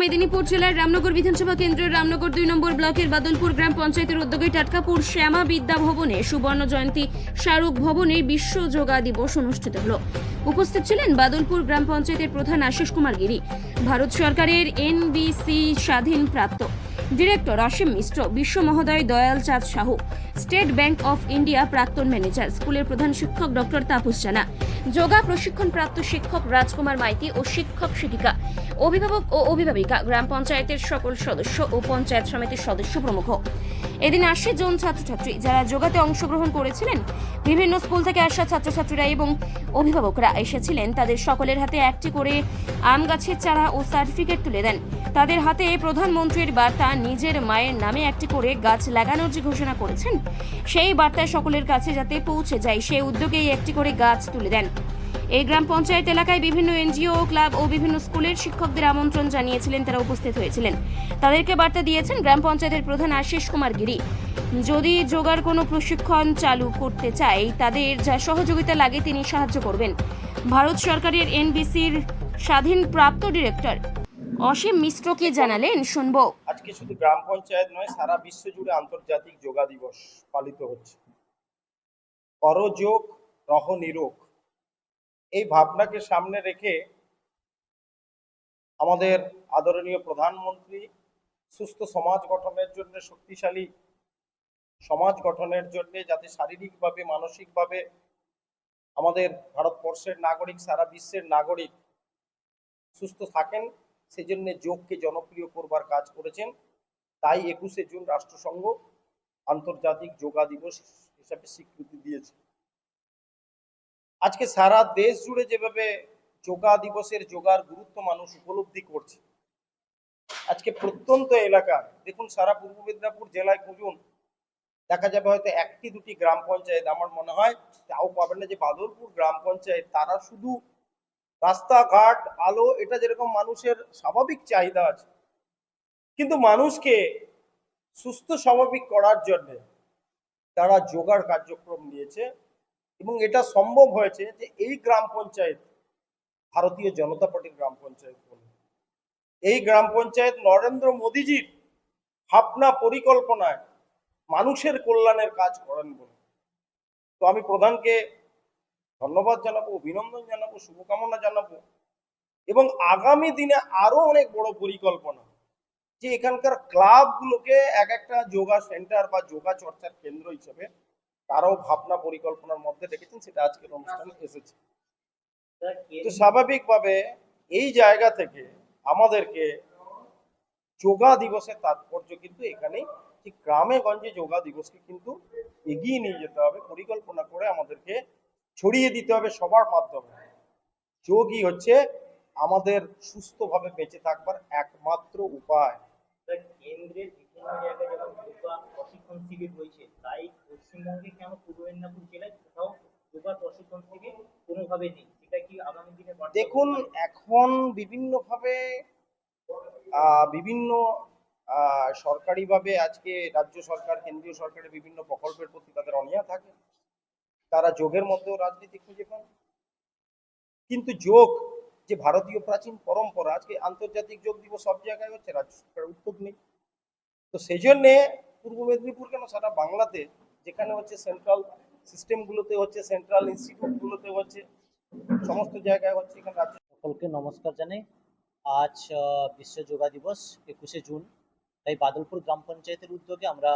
মেদিনীপুর জেলার রামনগর বিধানসভা কেন্দ্রের রামনগর দুই নম্বর ব্লকের বাদলপুর গ্রাম পঞ্চায়েতের উদ্যোগে টাটকাপুর শ্যামা বিদ্যা ভবনে সুবর্ণ জয়ন্তী স্মারক ভবনে বিশ্ব যোগা দিবস অনুষ্ঠিত হলো। উপস্থিত ছিলেন বাদলপুর গ্রাম পঞ্চায়েতের প্রধান আশিস কুমার গিরি, ভারত সরকারের এনবিসি স্বাধীন প্রাপ্ত ডিরেক্টর অসীম মিশ্র, বিশ্ব মহোদয় Dayal Chand Sahu, State Bank of India প্রাক্তন ম্যানেজার, স্কুলের প্রধান শিক্ষক ডক্টর তাপস জানা, যোগা প্রশিক্ষণপ্রাপ্ত শিক্ষক রাজকুমার মাইতি ও শিক্ষক শিক্ষিকা অভিভাবক ও অভিভাবিকা, গ্রাম পঞ্চায়েতের সকল সদস্য ও পঞ্চায়েত সমিতির সদস্য প্রমুখ। এদিন আশি জন ছাত্রছাত্রী যারা যোগাতে অংশগ্রহণ করেছিলেন। বিভিন্ন স্কুল থেকে আসা ছাত্রছাত্রীরা এবং অভিভাবকরা এসেছিলেন। তাদের সকলের হাতে একটি করে আম গাছের চারা ও সার্টিফিকেট তুলে দেন। তাদের হাতে প্রধানমন্ত্রীর বার্তা, নিজের মায়ের নামে একটি করে গাছ লাগানোর যে ঘোষণা করেছেন, সেই বার্তায় সকলের কাছে যাতে পৌঁছে যায়, সেই উদ্যোগেই একটি করে গাছ তুলে দেন। এই গ্রাম পঞ্চায়েত এলাকায় বিভিন্ন এনজিও, ক্লাব ও বিভিন্ন স্কুলের শিক্ষকদের আমন্ত্রণ জানিয়েছিলেন তারা উপস্থিত হয়েছিলেন। তাদেরকে বার্তা দিয়েছেন গ্রাম পঞ্চায়েতের প্রধান আশিস কুমার গিরি। যদি যোগার কোনো প্রশিক্ষণ চালু করতে চায়, তাদের যা সহযোগিতা লাগে তিনি সাহায্য করবেন। ভারত সরকারের এনবিসির স্বাধীন প্রাপ্ত ডিরেক্টর অসীম মিশ্রকে জানালেন, শুনব। আজকে শুধু গ্রাম পঞ্চায়েত নয়, সারা বিশ্ব জুড়ে আন্তর্জাতিক যোগা দিবস পালিত হচ্ছে। করযোগ রহ নিরোগ এই ভাবনাকে সামনে রেখে আমাদের আদরণীয় প্রধানমন্ত্রী সুস্থ সমাজ গঠনের জন্য, শক্তিশালী সমাজ গঠনের জন্য, যাতে শারীরিকভাবে, মানসিকভাবে আমাদের ভারতবর্ষের নাগরিক, সারা বিশ্বের নাগরিক সুস্থ থাকেন, সেজন্য যোগকে জনপ্রিয় করবার কাজ করেছেন। তাই একুশে জুন রাষ্ট্রসংঘ আন্তর্জাতিক যোগা দিবস হিসাবে স্বীকৃতি দিয়েছে। আজকে সারা দেশ জুড়ে যেভাবে যোগা দিবসের যোগার গুরুত্ব মানুষ উপলব্ধি করছে, আজকে প্রত্যন্ত এলাকা দেখুন সারা পূর্ব মেদিনীপুর জেলায় খুঁজুন, দেখা যাবে হয়তো একটি দুটি গ্রাম পঞ্চায়েত, আমার মনে হয় তাও পাবেন না যে বাদলপুর গ্রাম পঞ্চায়েত, তারা শুধু রাস্তাঘাট, আলো, এটা যেরকম মানুষের স্বাভাবিক চাহিদা আছে, কিন্তু মানুষকে সুস্থ স্বাভাবিক করার জন্য তারা যোগার কার্যক্রম নিয়েছে। এবং এটা সম্ভব হয়েছে যে এই গ্রাম পঞ্চায়েত, ভারতীয় জনতা পার্টির গ্রাম পঞ্চায়েত এই গ্রাম পঞ্চায়েত নরেন্দ্র মোদীজির ভাবনা পরিকল্পনায় মানুষের কল্যাণের কাজ করেন বলে। তো আমি প্রধানকে ধন্যবাদ জানাব, অভিনন্দন জানাব, শুভকামনা জানাব এবং আগামী দিনে আরও অনেক বড় পরিকল্পনা যে এখানকার ক্লাবগুলোকে এক একটা যোগা সেন্টার বা যোগা চর্চার কেন্দ্র হিসেবে তারাও ভাবনা পরিকল্পনার মধ্যে রেখেছেন সেটা আজকের অনুষ্ঠানে এসেছে। তো স্বাভাবিকভাবে এই জায়গা থেকে আমাদেরকে যোগা দিবসের তাৎপর্য কিন্তু এখানেই যে গ্রামে গঞ্জে যোগা দিবসকে কিন্তু এগিয়ে নিয়ে যেতে হবে পরিকল্পনা করে আমাদেরকে ছড়িয়ে দিতে হবে সবার মাধ্যমে। যোগই হচ্ছে আমাদের সুস্থভাবে বেঁচে থাকবার একমাত্র উপায়। কেন্দ্রের বিভিন্ন জায়গায় যোগা প্রশিক্ষণ শিবির রয়েছে তাই পশ্চিমবঙ্গে কেন পূর্ব মেদিনীপুর জেলায় কোথাও যোগা প্রশিক্ষণ শিবির কোনোভাবে নেই? এটা কি আগামী দিনে দেখুন এখন বিভিন্নভাবে বিভিন্ন সরকারিভাবে আজকে রাজ্য সরকার কেন্দ্রীয় সরকারের বিভিন্ন প্রকল্পের প্রতি তাদের অনীহা থাকে। তারা যোগের মধ্যেও রাজনীতি খুঁজে পান। কিন্তু যোগ যে ভারতীয় প্রাচীন পরম্পরা আজকে আন্তর্জাতিক যোগ দিবস সব জায়গায় হচ্ছে রাজ্য সরকারের উদ্যোগ নেই। তো সেই জন্যে পূর্ব মেদিনীপুর কেন সারা বাংলাতে যেখানে হচ্ছে সেন্ট্রাল সিস্টেমগুলোতে হচ্ছে সেন্ট্রাল ইনস্টিটিউটগুলোতে হচ্ছে, সমস্ত জায়গায় হচ্ছে এখানে রাজ্য সকলকে নমস্কার জানাই। আজ বিশ্ব যোগা দিবস, একুশে জুন। তাই বাদলপুর গ্রাম পঞ্চায়েতের উদ্যোগে আমরা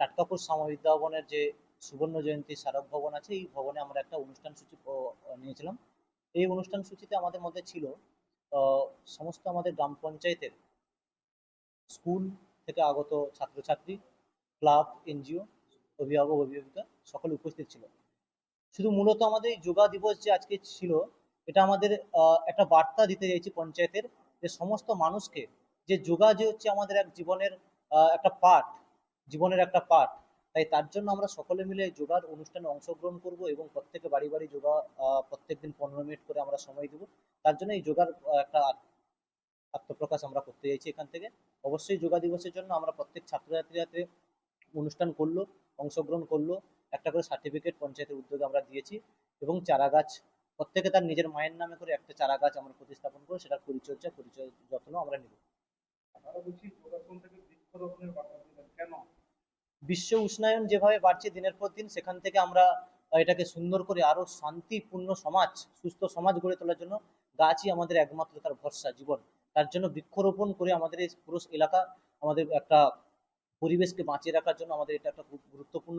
টাটকাপুর সমবিদ্যা ভবনের যে সুবর্ণ জয়ন্তী স্মারক ভবন আছে, এই ভবনে আমরা একটা অনুষ্ঠান সূচি নিয়েছিলাম। এই অনুষ্ঠান সূচিতে আমাদের মধ্যে ছিল সমস্ত আমাদের গ্রাম পঞ্চায়েতের স্কুল থেকে আগত ছাত্রছাত্রী, ক্লাব, এনজিও অভিভাবক অভিভাবিকা সকলে উপস্থিত ছিল। শুধু মূলত আমাদের এই যোগা দিবস যে আজকে ছিল এটা আমাদের একটা বার্তা দিতে চাইছি পঞ্চায়েতের যে সমস্ত মানুষকে যে যোগা যে হচ্ছে আমাদের এক জীবনের একটা পাঠ জীবনের একটা পাঠ তাই তার জন্য আমরা সকলে মিলে যোগার অনুষ্ঠানে অংশগ্রহণ করব এবং প্রত্যেকে বাড়ি বাড়ি যোগা আহ, প্রত্যেকদিন পনেরো মিনিট করে আমরা সময় দেব। তার জন্য এই যোগার একটা আত্মপ্রকাশ আমরা করতে চাইছি এখান থেকে। অবশ্যই যোগা দিবসের জন্য আমরা প্রত্যেক ছাত্রছাত্রী যাতে অনুষ্ঠান করল। অংশগ্রহণ করল একটা করে সার্টিফিকেট পঞ্চায়েতের উদ্যোগে আমরা দিয়েছি এবং চারা গাছ প্রত্যেকে তার নিজের মায়ের নামে করে একটা চারা গাছ আমরা প্রতিস্থাপন করে সেটার পরিচর্যা পরিচয় যত্ন আমরা নেব। বিশ্ব উষ্ণায়ন যেভাবে বাড়ছে দিনের পর দিন সেখান থেকে আমরা এটাকে সুন্দর করে আরও শান্তিপূর্ণ সমাজ সুস্থ সমাজ গড়ে তোলার জন্য গাছই আমাদের একমাত্র তার ভরসা জীবন। তার জন্য বৃক্ষরোপণ করে আমাদের এই পুরো এলাকা আমাদের একটা পরিবেশকে বাঁচিয়ে রাখার জন্য আমাদের এটা একটা গুরুত্বপূর্ণ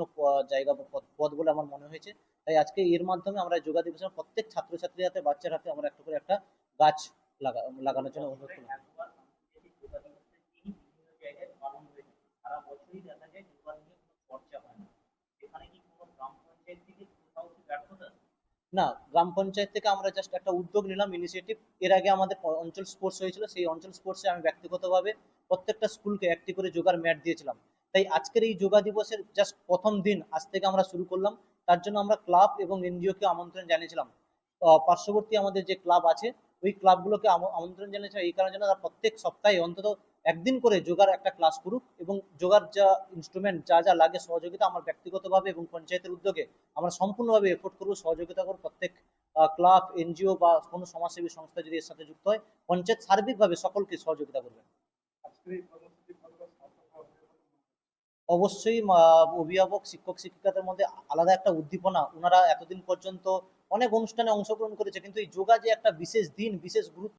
জায়গা বা পথ বলে আমার মনে হয়েছে। তাই আজকে এর মাধ্যমে আমরা যোগা দিবসের প্রত্যেক ছাত্রছাত্রীর হাতে বাচ্চার হাতে আমরা একটা করে একটা গাছ লাগা, লাগানোর জন্য অনুরোধ করব একবার আন্তর্জাতিক যোগা দিবসের দিনই বিভিন্ন জায়গায় পালন থাকে সারা বছরই দেখা যায় যোগা নিয়ে কোনো চর্চা না সেখানে কি কোনো গ্রাম পঞ্চায়েত থেকে কোথাও কি ব্যর্থতা না গ্রাম পঞ্চায়েত থেকে আমরা জাস্ট একটা উদ্যোগ নিলাম ইনিশিয়েটিভ এর আগে আমাদের অঞ্চল স্পোর্টস হয়েছিল, সেই অঞ্চল স্পোর্টসে আমি ব্যক্তিগতভাবে প্রত্যেকটা স্কুলকে একটি করে যোগার ম্যাট দিয়েছিলাম। তাই আজকের এই যোগা দিবসের জাস্ট প্রথম দিন আজ থেকে আমরা শুরু করলাম। তার জন্য আমরা ক্লাব এবং এনজিওকে আমন্ত্রণ জানিয়েছিলাম। পার্শ্ববর্তী আমাদের যে ক্লাব আছে, ওই ক্লাবগুলোকে আম- আমন্ত্রণ জানিয়েছিলাম এই কারণে যেন তারা প্রত্যেক সপ্তাহে অন্তত একদিন করে যোগার একটা ক্লাস করুক এবং যোগার যা ইনস্ট্রুমেন্ট যা যা লাগে সহযোগিতা আমার ব্যক্তিগতভাবে এবং পঞ্চায়েতের উদ্যোগে আমরা সম্পূর্ণভাবে এফোর্ট করব, সহযোগিতা করব। প্রত্যেক ক্লাব, এনজিও বা কোনো সমাজসেবী সংস্থা যদি এর সাথে যুক্ত হয়, পঞ্চায়েত সার্বিকভাবে সকলকে সহযোগিতা করবে আজকের এই কর্মসূচি কতটা সার্থক হবে বলে মনে হচ্ছে? অবশ্যই অভিভাবক, শিক্ষক, শিক্ষিকাদের মধ্যে আলাদা একটা উদ্দীপনা। ওনারা এতদিন পর্যন্ত অনেক অনুষ্ঠানে অংশগ্রহণ করেছে, কিন্তু এই যোগা যে একটা বিশেষ দিন, বিশেষ গুরুত্ব